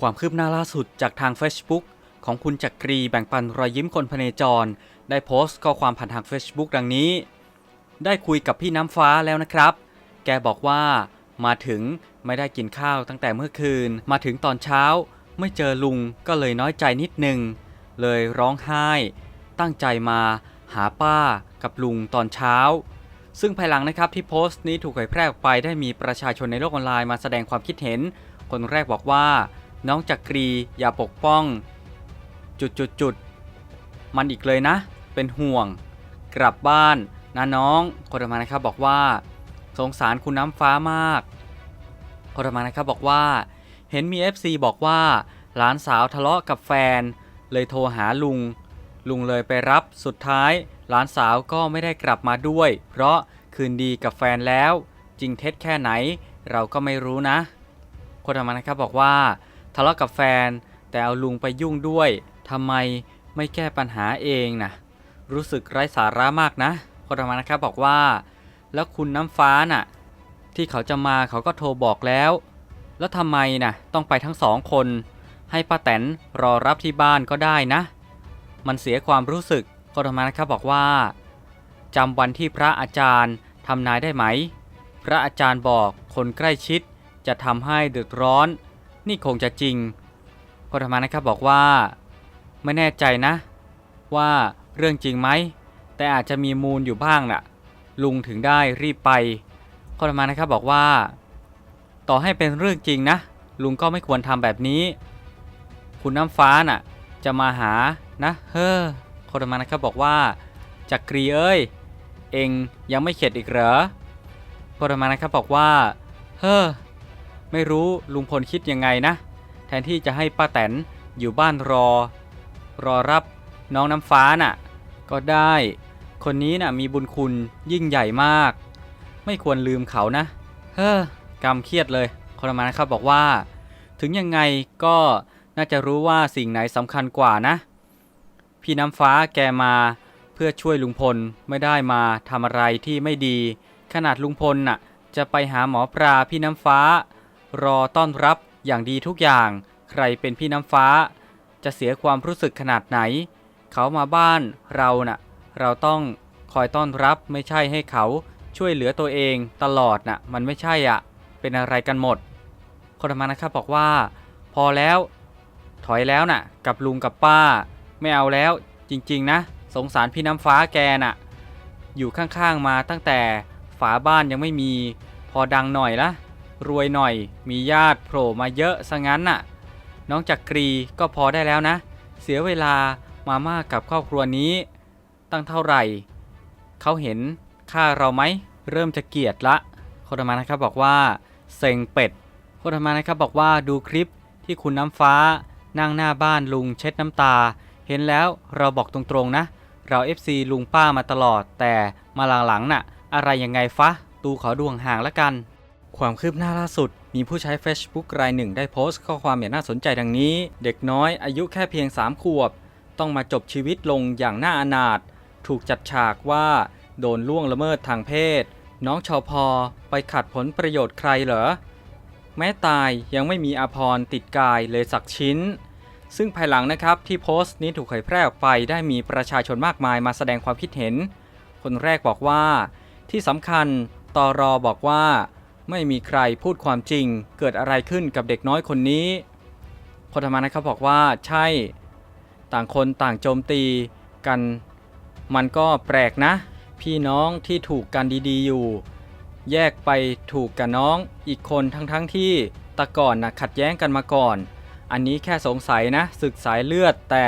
ความคืบหน้าล่าสุดจากทาง Facebook ของคุณจักรีแบ่งปันรอยยิ้มคนพเนจร ได้โพสต์ข้อความผ่านทาง Facebook ดังนี้ ได้คุยกับพี่น้ำฟ้าแล้วนะครับ แกบอกว่า มาถึงไม่ได้กินข้าวตั้งแต่เมื่อคืน มาถึงตอนเช้า ไม่เจอลุงก็เลยน้อยใจนิดนึง เลยร้องไห้ ตั้งใจมาหาป้ากับลุงตอนเช้า ซึ่งภายหลังนะครับที่โพสต์นี้ถูกเผยแพร่ออกไปได้มีประชาชนในโลกออนไลน์มาแสดงความคิดเห็น คนแรกบอกว่า น้องจักรีอย่าปกป้อง จุดจุดจุดมันอีกเลยนะ เป็นห่วง กลับบ้านนะน้องคนมานะครับบอกว่า สงสารคุณน้ำฟ้ามากคนมานะครับบอกว่า เห็นมี FC บอกว่า หลานสาวทะเลาะกับแฟน เลยโทรหาลุง ลุงเลยไปรับสุดท้าย หลานสาวก็ไม่ได้กลับมาด้วย เพราะคืนดีกับแฟนแล้ว จริงเท็จแค่ไหน เราก็ไม่รู้นะคนมานะครับบอกว่า ทะเลาะกับแฟน แต่เอาลุงไปยุ่งด้วยทำไมไม่แก้ปัญหาเองนะรู้สึกไร้สาระมากนะคนต่อมานะครับบอกว่า แล้วคุณน้ำฟ้าน่ะ ที่เขาจะมาเขาก็โทรบอกแล้ว แล้วทำไมนะต้องไปทั้งสองคน ให้ป้าแตนรอรับที่บ้านก็ได้นะ มันเสียความรู้สึกคนต่อมานะครับบอกว่าจำวันที่พระอาจารย์ทำนายได้ไหม พระอาจารย์บอกคนใกล้ชิดจะทำให้เดือดร้อน นี่คงจะจริงคนธรรมานะครับบอกว่า ไม่แน่ใจนะ ว่าเรื่องจริงไหม แต่อาจจะมีมูลอยู่บ้างน่ะ ลุงถึงได้รีบไปคนธรรมานะครับบอกว่า ต่อให้เป็นเรื่องจริงนะ ลุงก็ไม่ควรทำแบบนี้ คุณน้ำฟ้าน่ะ จะมาหานะ เฮ้อคนธรรมานะครับบอกว่าจักรีเอ้ย เองยังไม่เข็ดอีกเหรอคนธรรมานะครับบอกว่า เฮ้อ ไม่รู้ลุงพลคิดยังไงนะ แทนที่จะให้ป้าแตนอยู่บ้านรอ รอรับน้องน้ำฟ้าน่ะ ก็ได้ คนนี้น่ะมีบุญคุณยิ่งใหญ่มาก ไม่ควรลืมเขานะ เฮ้อกำเครียดเลยคนมานะครับบอกว่า ถึงยังไงก็น่าจะรู้ว่าสิ่งไหนสำคัญกว่านะ พี่น้ำฟ้าแกมาเพื่อช่วยลุงพลไม่ได้มาทำอะไรที่ไม่ดี ขนาดลุงพลน่ะ จะไปหาหมอปลาพี่น้ำฟ้า รอต้อนรับอย่างดีทุกอย่าง ใครเป็นพี่น้ำฟ้า จะเสียความรู้สึกขนาดไหน เขามาบ้านเราน่ะ เราต้องคอยต้อนรับไม่ใช่ให้เขาช่วยเหลือตัวเองตลอดน่ะ มันไม่ใช่อะ เป็นอะไรกันหมด คนธรรมานะครับบอกว่า พอแล้ว ถอยแล้วน่ะ กับลุงกับป้า ไม่เอาแล้วจริงๆนะ สงสารพี่น้ำฟ้าแกน่ะ อยู่ข้างๆมาตั้งแต่ฝาบ้านยังไม่มี พอดังหน่อยละ รวยหน่อย มีญาติโผล่มาเยอะซะงั้นน่ะ น้องจักรีก็พอได้แล้วนะ เสียเวลามาม่ากกับครอบครัวนี้ ตั้งเท่าไหร่ เขาเห็นค่าเราไหม เริ่มจะเกลียดละโคตมานะครับบอกว่าเซ็งเป็ดโคตมานะครับบอกว่าดูคลิปที่คุณน้ำฟ้า นั่งหน้าบ้านลุงเช็ดน้ำตา เห็นแล้วเราบอกตรงๆนะ เรา FC ลุงป้ามาตลอดแต่มาหลังๆน่ะ อะไรยังไงฟะ ตูขอดวงห่างละกัน ความคืบหน้าล่าสุด มีผู้ใช้ Facebook รายหนึ่งได้โพสต์ข้อความอย่างน่าสนใจดังนี้ เด็กน้อยอายุแค่เพียง 3 ขวบ ต้องมาจบชีวิตลงอย่างน่าอนาถ ถูกจัดฉากว่า โดนล่วงละเมิดทางเพศ น้องชอพอไปขัดผลประโยชน์ใครเหรอ แม้ตายยังไม่มีอาพรติดกายเลยสักชิ้น ซึ่งภายหลังนะครับที่โพสต์นี้ถูกเผยแพร่ออกไปได้มีประชาชนมากมายมาแสดงความคิดเห็น คนแรกบอกว่า ที่สำคัญตอรอบอกว่า ไม่มีใครพูดความจริง เกิดอะไรขึ้นกับเด็กน้อยคนนี้คนธรรมนะครับบอกว่าใช่ ต่างคนต่างโจมตีกัน มันก็แปลกนะ พี่น้องที่ถูกกันดีๆอยู่ แยกไปถูกกับน้องอีกคนทั้งๆทที่แตะก่อนนะขัดแย้งกันมาก่อน อันนี้แค่สงสัยนะศึกสายเลือดแต่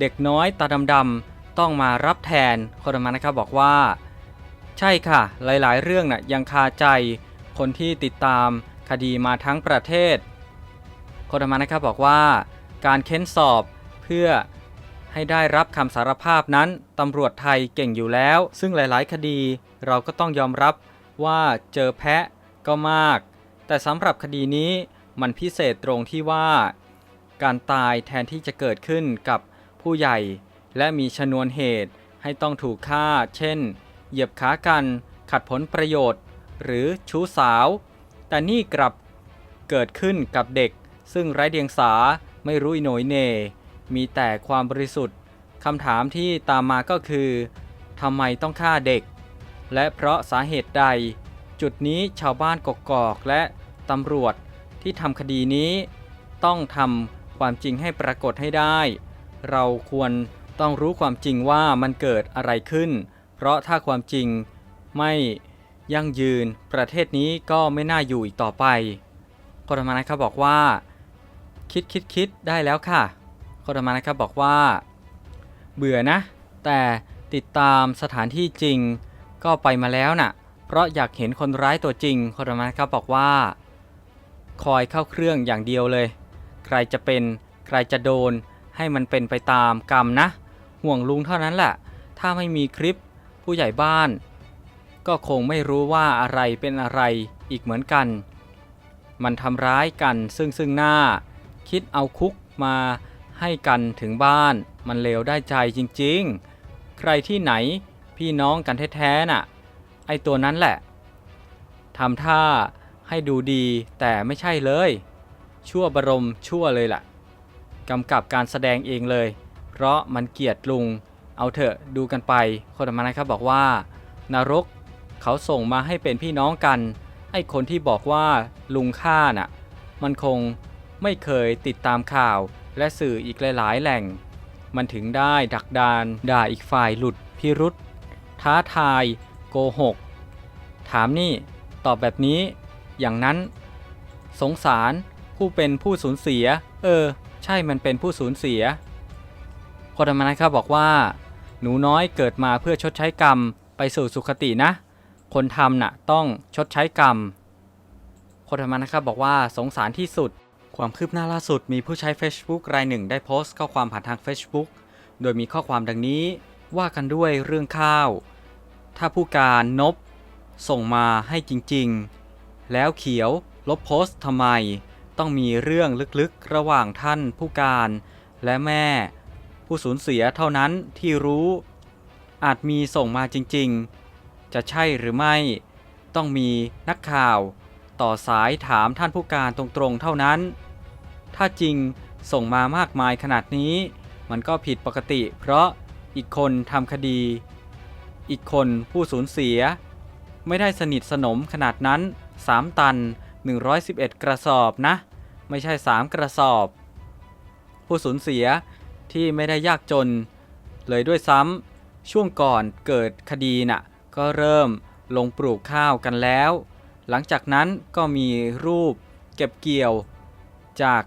เด็กน้อยตาดำๆต้องมารับแทนคนธรรมานะครับบอกว่า ใช่ค่ะ หลายๆ เรื่องน่ะยังคาใจ คนที่ติดตามคดีมาทั้งประเทศโคดามานะครับบอกว่า การเค้นสอบเพื่อให้ได้รับคำสารภาพนั้นตำรวจไทยเก่งอยู่แล้ว ซึ่งหลาย ๆ คดีเราก็ต้องยอมรับว่าเจอแพะก็มาก แต่สำหรับคดีนี้มันพิเศษตรงที่ว่า การตายแทนที่จะเกิดขึ้นกับผู้ใหญ่ และมีชนวนเหตุให้ต้องถูกฆ่า เช่น เหยียบขากัน ขัดผลประโยชน์ หรือชู้สาว แต่นี่กลับเกิดขึ้นกับเด็ก ซึ่งไร้เดียงสาไม่รู้อิโหนยเน มีแต่ความบริสุทธิ์คำถามที่ตามมาก็คือทำไมต้องฆ่าเด็ก และเพราะสาเหตุใด จุดนี้ชาวบ้านกกอกและตำรวจที่ทำคดีนี้ ต้องทำความจริงให้ปรากฏให้ได้ เราควรต้องรู้ความจริงว่ามันเกิดอะไรขึ้น เพราะถ้าความจริงไม่ ยั่งยืน ประเทศนี้ก็ไม่น่าอยู่อีกต่อไปคนธรมานะครับบอกว่า คิดคิดคิดได้แล้วค่ะคนธรมานะครับบอกว่า เบื่อนะ แต่ติดตามสถานที่จริง ก็ไปมาแล้วน่ะ เพราะอยากเห็นคนร้ายตัวจริงคนธรรมานะครับบอกว่า คอยเข้าเครื่องอย่างเดียวเลย ใครจะเป็นใครจะโดน ให้มันเป็นไปตามกรรมนะ ห่วงลุงเท่านั้นแหละ ถ้าไม่มีคลิปผู้ใหญ่บ้าน ก็คงไม่รู้ว่าอะไรเป็นอะไรอีกเหมือนกัน มันทำร้ายกันซึ่งซึ่งหน้า คิดเอาคุกมาให้กันถึงบ้าน มันเลวได้ใจจริงๆ ใครที่ไหนพี่น้องกันแท้ๆน่ะ ไอตัวนั้นแหละทำท่าให้ดูดีแต่ไม่ใช่เลย ชั่วบรมชั่วเลยล่ะกำกับการแสดงเองเลย เพราะมันเกลียดลุง เอาเถอะดูกันไปคนธรรมานะครับบอกว่านรก เขาส่งมาให้เป็นพี่น้องกัน ไอ้คนที่บอกว่าลุงฆ่าน่ะ มันคงไม่เคยติดตามข่าวและสื่ออีกหลาย ๆ แหล่ง มันถึงได้ดักดานด่าอีกฝ่ายหลุดพิรุษท้าทาย โกหก ถามนี่ ตอบแบบนี้ อย่างนั้น สงสารผู้เป็นผู้สูญเสีย เออ ใช่มันเป็นผู้สูญเสียคนธรรมนะครับบอกว่า หนูน้อยเกิดมาเพื่อชดใช้กรรมไปสู่สุคตินะ คนทำน่ะต้องชดใช้กรรมคนธรรมนะครับบอกว่าสงสารที่สุด ความคืบหน้าล่าสุดมีผู้ใช้ Facebook รายหนึ่งได้โพสต์ข้อความผ่านทาง Facebook โดยมีข้อความดังนี้ว่ากันด้วยเรื่องข้าว ถ้าผู้การนบ ส่งมาให้จริงๆ แล้วเขียวลบโพสต์ทำไม ต้องมีเรื่องลึกๆ ระหว่างท่านผู้การและแม่ ผู้สูญเสียเท่านั้นที่รู้ อาจมีส่งมาจริงๆ จะใช่หรือไม่ ต้องมีนักข่าว ต่อสายถามท่านผู้การตรงๆเท่านั้น ถ้าจริงส่งมามากมายขนาดนี้ มันก็ผิดปกติ เพราะอีกคนทำคดี อีกคนผู้สูญเสีย ไม่ได้สนิทสนมขนาดนั้น 3 ตัน 111 กระสอบนะ ไม่ใช่ 3 กระสอบ ผู้สูญเสียที่ไม่ได้ยากจน เลยด้วยซ้ำช่วงก่อนเกิดคดีน่ะ ก็เริ่มลงปลูกข้าวกันแล้ว หลังจากนั้นก็มีรูปเก็บเกี่ยว จาก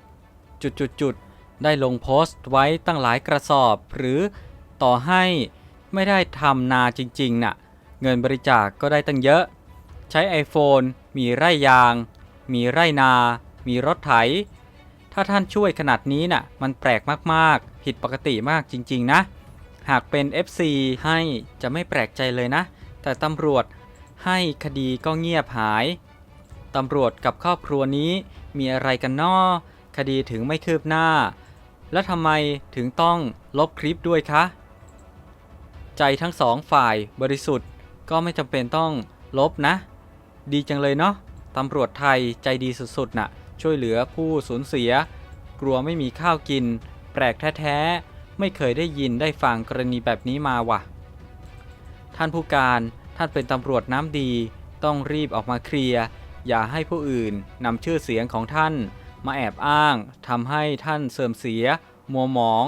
จุดๆได้ลงโพสต์ไว้ตั้งหลายกระสอบ หรือต่อให้ไม่ได้ทำนาจริงๆน่ะเงินบริจาคกก็ได้ตั้งเยอะ ใช้ iPhone มีไร่ยาง มีไร่นา มีรถไถ ถ้าท่านช่วยขนาดนี้น่ะมันแปลกมากๆ ผิดปกติมากจริง ๆ นะ หากเป็น FC ให้จะไม่แปลกใจเลยนะ แต่ตำรวจให้คดีก็เงียบหาย ตำรวจกับครอบครัวนี้มีอะไรกันนอคดีถึงไม่คืบหน้า และทำไมถึงต้องลบคลิปด้วยคะ ใจทั้งสองฝ่ายบริสุทธิ์ก็ไม่จำเป็นต้องลบนะ ดีจังเลยเนาะตำรวจไทยใจดีสุดๆน่ะ ช่วยเหลือผู้สูญเสีย กลัวไม่มีข้าวกิน แปลกแท้ๆ ไม่เคยได้ยินได้ฟังกรณีแบบนี้มาว่ะ ท่านผู้การท่านเป็นตำรวจน้ำดี ต้องรีบออกมาเคลียร์ อย่าให้ผู้อื่นนำชื่อเสียงของท่าน มาแอบอ้างทำให้ท่านเสื่อมเสีย มัวหมอง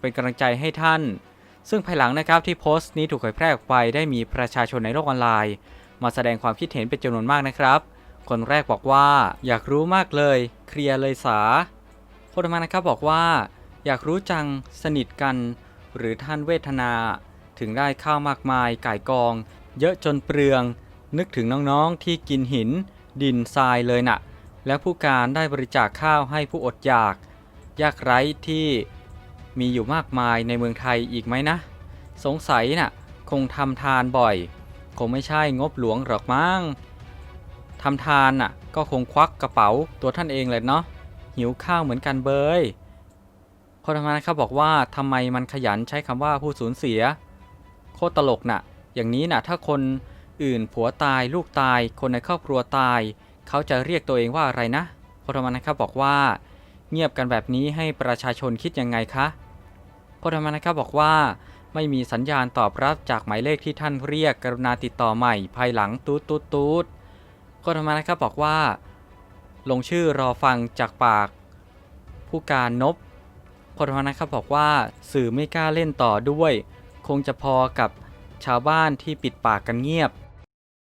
เป็นกำลังใจให้ท่าน ซึ่งภายหลังนะครับที่โพสต์นี้ถูกเผยแพร่ออกไปได้มีประชาชนในโลกออนไลน์ มาแสดงความคิดเห็นเป็นจำนวนมากนะครับ คนแรกบอกว่าอยากรู้มากเลย เคลียร์เลยสาคนต่อมานะครับบอกว่า อยากรู้จังสนิทกัน หรือท่านเวทนา ถึงได้ข้าวมากมายก่ายกอง เยอะจนเปลือง นึกถึงน้องๆที่กินหิน ดินทรายเลยน่ะ แล้วผู้การได้บริจาคข้าวให้ผู้อดอยาก ยากไร้ที่มีอยู่มากมายในเมืองไทยอีกไหมนะ สงสัยน่ะ คงทำทานบ่อย คงไม่ใช่งบหลวงหรอกมั้งทำทานน่ะก็คงควักกระเป๋าตัวท่านเองเลยเนาะหิวข้าวเหมือนกันเบยคนทำงานครับบอกว่าทำไมมันขยันใช้คำว่าผู้สูญเสีย โคตรตลกน่ะ อย่างนี้น่ะถ้าคนอื่นผัวตายลูกตาย คนในครอบครัวตาย เขาจะเรียกตัวเองว่าอะไรนะคนทำงานนะครับบอกว่า เงียบกันแบบนี้ให้ประชาชนคิดยังไงคะโคธรรมนะครับบอกว่า ไม่มีสัญญาณตอบรับจากหมายเลขที่ท่านเรียกกรุณาติดต่อใหม่ ภายหลังตูดตูดตูดโคธรรมนะครับบอกว่า ลงชื่อรอฟังจากปาก ผู้การนบโคธรรมนะครับบอกว่าสื่อไม่กล้าเล่นต่อด้วย คงจะพอกับชาวบ้านที่ปิดปากกันเงียบ